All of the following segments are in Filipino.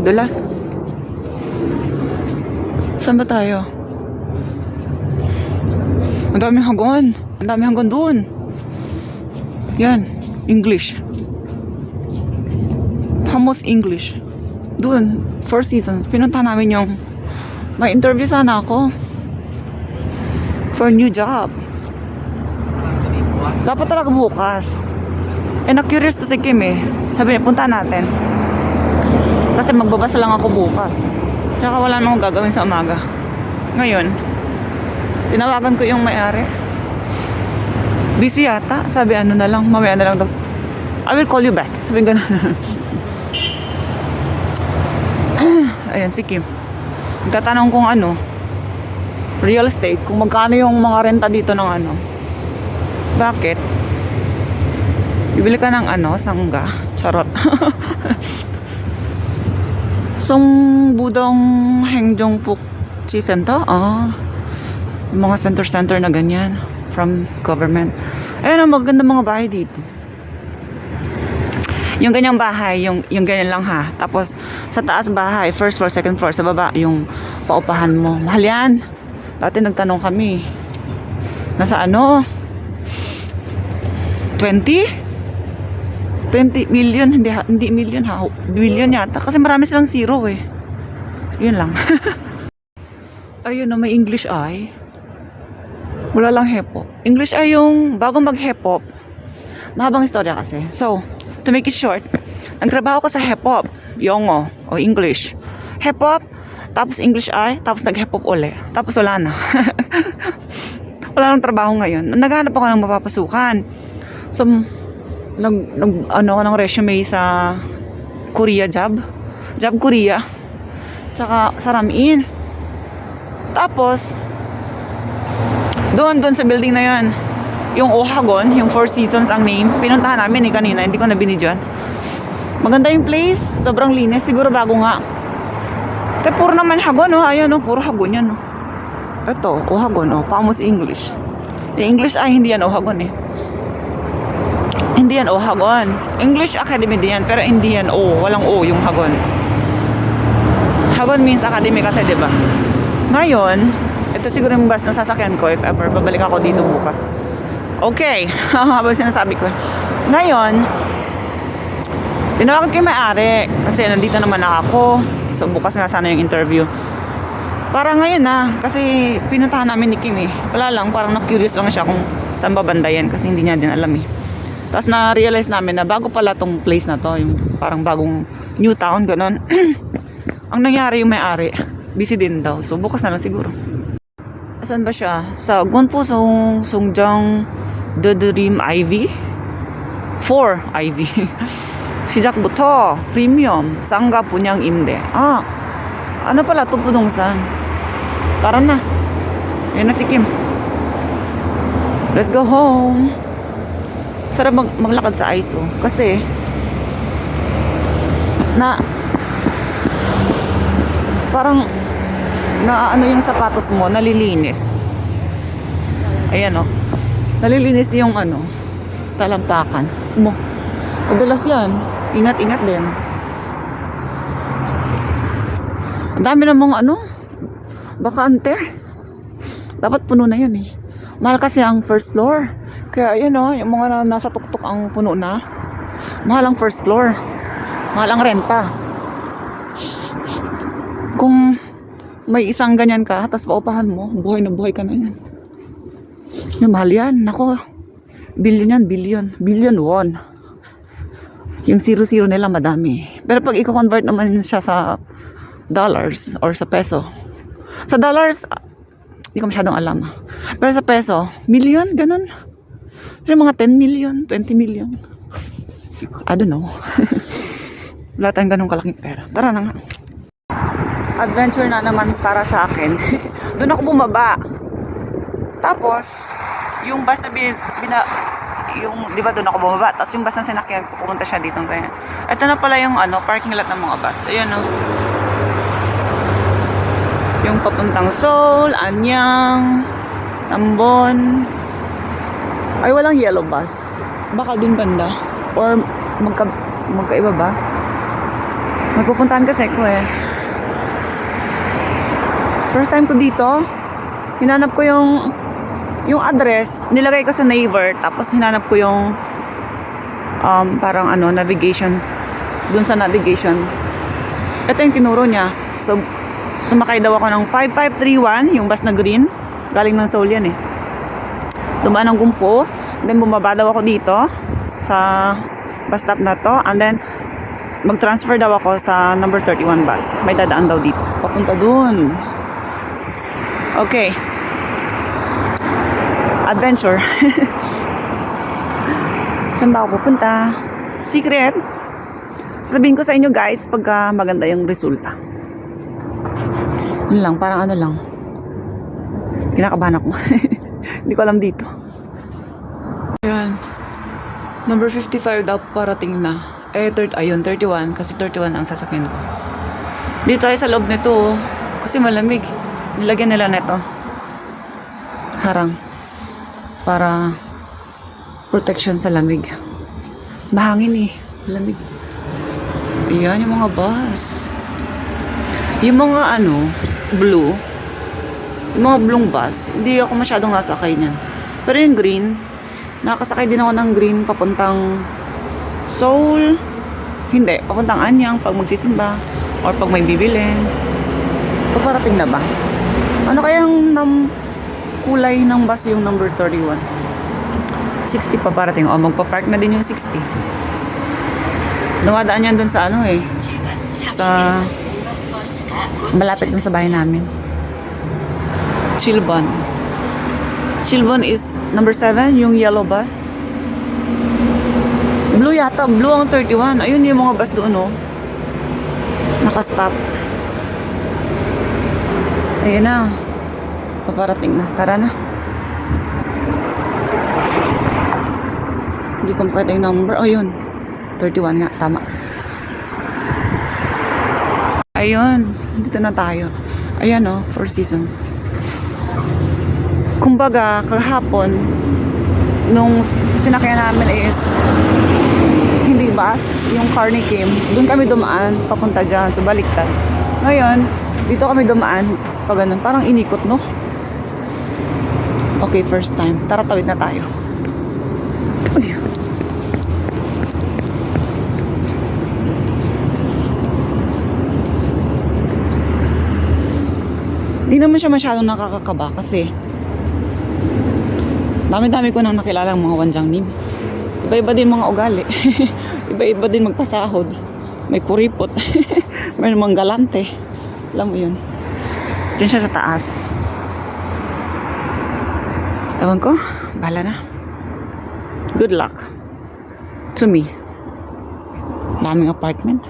Dulas. Saan ba tayo? Ang daming hanggon. Ang daming hanggon doon. Yan. English. Pamos English. Doon. Four seasons. Pinunta namin yung may interview sana ako. For new job. Dapat talaga bukas. Eh, na-curious to si Kim eh. Sabi niya, punta natin. Kasi magbabasa lang ako bukas. Tsaka wala namang gagawin sa umaga. Ngayon, tinawagan ko yung may-ari. Busy yata. Sabi ano na lang, mamaya na lang daw. I will call you back. Sabi gano'n. Ayan, si Kim. Nagtatanong kung ano, real estate, kung magkano yung mga renta dito ng ano. Bakit? Bibili ka ng ano, sangga. Charot. Song Budong Hengjongpuk Chi Center? Ah. Yung mga center-center na ganyan. From government. Ayun ang maganda mga bahay dito. Yung ganyang bahay, yung, yung ganyan lang ha. Tapos, sa taas bahay, first floor, second floor, sa baba, yung paupahan mo. Mahal yan. Dati nagtanong kami. Nasa ano? 20? 20 million, hindi, hindi million ha, billion yata. Kasi marami silang zero eh. Yun lang. Ayun na, may English ay. Wala lang hepop. English ay yung bago mag-hepop. Mahabang istorya kasi. So, to make it short, nagtrabaho ko sa hepop, yongo, o English. Hepop, tapos English ay, tapos nag-hepop uli. Tapos wala na. wala nang trabaho ngayon. Naghanap ako ng mapapasukan. So, nag, nag ano ako ng resume sa Korea job. Job Korea. Tsaka sa Ramin. Tapos, doon, doon sa building na yon yung Ohagon, yung Four Seasons ang name. Pinuntahan namin eh kanina, hindi ko na binidyan. Maganda yung place, sobrang linis. Siguro bago nga. Te, puro naman hagon, oh. Ayan, oh. Puro hagon yan, oh. Ito, Ohagon, oh. Pamos English. Yung English ay hindi yan Ohagon, eh. Hindi yan O, Hagon. English Academy din yan, pero hindi yan O. Walang O yung Hagon. Hagon means academy kasi, di ba? Ngayon, ito siguro yung bus na sasakyan ko if ever babalik ako dito bukas. Okay, habang sinasabi ko. Ngayon, tinawagan ko yung may-ari kasi nandito naman ako. So, bukas nga sana yung interview. Para ngayon na, kasi pinuntahan namin ni Kim eh. Wala lang, parang na-curious lang siya kung saan babanda yan kasi hindi niya din alam eh. Tapos na-realize namin na bago pala tong place na to, yung parang bagong new town, ganon. Ang nangyari yung may-ari, busy din daw. So bukas na lang siguro. Saan ba siya? Sa Gonpo Song Songjang Dream Ivy? 4 Ivy. 시작부터 프리미엄 쌍가 분양 임대. 아, ano pala to 부동산. Tara na. Yan na si Kim. Let's go home sarap mag maglakad sa ISO kasi na parang na ano yung sapatos mo nalilinis. Ayan o nalilinis yung ano talampakan mo. Madalas yan. Ingat ingat din. Ang dami namang ano bakante. Dapat puno na yan eh. Mahal kasi ang first floor kaya ayan o, yung mga na, nasa tuktok ang puno na. Mahal ang first floor. Mahal ang renta. Kung may isang ganyan ka, tapos paupahan mo, buhay na buhay ka na yan. Yung mahal yan. Nako, billion yan, billion. Billion won. Yung zero-zero nila madami. Pero pag i-convert naman siya sa dollars or sa peso. Sa dollars, ah, hindi ko masyadong alam. Pero sa peso, million, ganun. Pero mga 10 million, 20 million. I don't know. Wala tayong ganun kalaking pera. Tara na nga. Adventure na naman para sa akin. Doon ako bumaba. Tapos, yung bus na bin, bina, yung, di ba doon ako bumaba? Tapos yung bus na sinakyan, pupunta siya dito. Ganyan. Ito na pala yung ano, parking lot ng mga bus. Ayan o. Yung papuntang Seoul, Anyang, Sambon, ay walang yellow bus. Baka dun banda. Or magka, magkaiba ba? May pupuntahan kasi ko eh. First time ko dito, hinanap ko yung yung address, nilagay ko sa Naver, tapos hinanap ko yung um, parang ano, navigation dun sa navigation. Ito yung tinuro niya. So, sumakay daw ako ng 5531, yung bus na green. Galing ng Seoul yan eh. Dumaan ng Gumpo. Then, bumaba daw ako dito sa bus stop na to. And then, mag-transfer daw ako sa number 31 bus. May dadaan daw dito. Papunta dun. Okay. Adventure. Saan ba ako pupunta? Secret. Sasabihin ko sa inyo guys pagka maganda yung resulta. Yun lang, parang ano lang. Kinakabahan ako. Hindi ko alam dito. Number 55 daw parating na. Eh, third, ayun, 31. Kasi 31 ang sasakyan ko. Dito ay sa loob nito. oh. Kasi malamig. Nilagyan nila nito. Harang. Para protection sa lamig. Mahangin eh. Lamig. Ayan yung mga bus. Yung mga ano, blue, yung mga blue bus, hindi ako masyadong nasakay niyan. Pero yung green, nakasakay din ako ng green papuntang Seoul. Hindi, papuntang Anyang pag magsisimba or pag may bibilin. Paparating na ba? Ano kayang nam kulay ng bus yung number 31? 60 pa parating. O, magpa-park na din yung 60. Dumadaan yan dun sa ano eh. Sa malapit dun sa bahay namin. Chilbon. Chilbon is number 7, yung yellow bus. Blue yata, blue ang 31. Ayun yung mga bus doon, oh. Nakastop. Ayun na. Paparating na. Tara na. Hindi makita yung number. Oh, yun. 31 nga. Tama. Ayun. Dito na tayo. Ayan, oh. Four Seasons. Kumbaga, kahapon, nung sinakyan namin is hindi bus, yung Carney came. Doon kami dumaan, papunta dyan, sa baliktad. Ngayon, dito kami dumaan, pag ganun, parang inikot, no? Okay, first time. Tara, tawid na tayo. Uy. Di naman siya masyadong nakakakaba kasi dami-dami ko nang nakilalang mga wanjang nim. Iba-iba din mga ugali. Iba-iba din magpasahod. May kuripot. May mga galante. Alam mo yun. Diyan siya sa taas. Ewan ko. Bahala na. Good luck. To me. Daming apartment.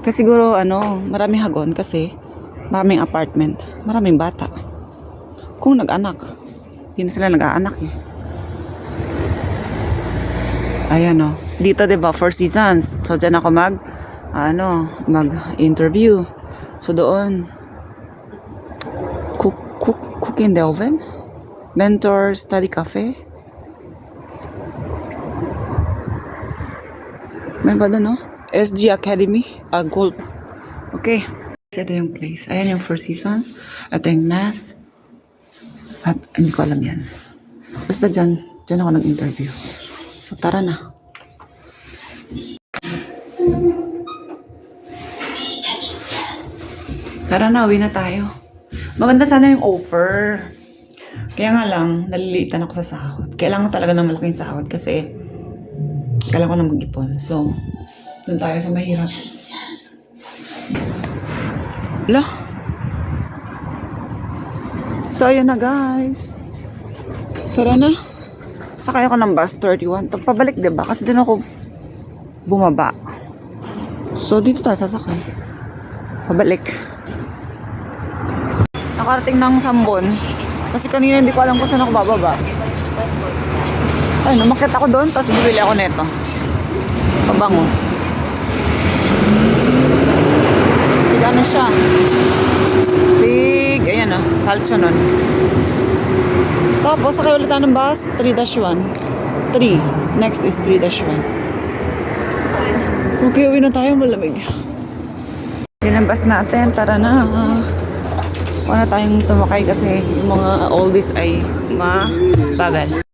Kasi siguro, ano, maraming hagon kasi maraming apartment. Maraming bata. Kung nag-anak. Hindi na sila nag-aanak eh. Ayan o. Dito 'di ba Four Seasons. So diyan ako mag ano, mag-interview. So doon cook cook cook in the oven. Mentor study cafe. May ba doon no? SG Academy, ah, Gold. Okay. Ito yung place. Ayan yung Four Seasons. Ito yung math. At hindi ko alam yan. Basta dyan, dyan ako nag-interview. So tara na. Tara na, uwi na tayo. Maganda sana yung offer. Kaya nga lang, nalilitan ako sa sahod. Kailangan ko talaga ng malaking sahod kasi kailangan ko na mag-ipon. So, doon tayo sa mahirap. Ala. So, ayun na guys. Tara na. Sakay ako ng bus 31. Tapos pabalik, diba? Kasi doon ako bumaba. So, dito tayo sasakay. Pabalik. Nakarating ng Sambon. Kasi kanina hindi ko alam kung saan ako bababa. Ay, numakit ako doon, tapos bibili ako neto. Pabango. Ano siya? Calcio nun. Tapos, sakay ulit ng bus, 3-1. 3. Next is 3-1. Okay, uwi na tayo, malamig. bus natin. Tara na. Na tayong tumakay kasi yung mga oldies ay mabagal.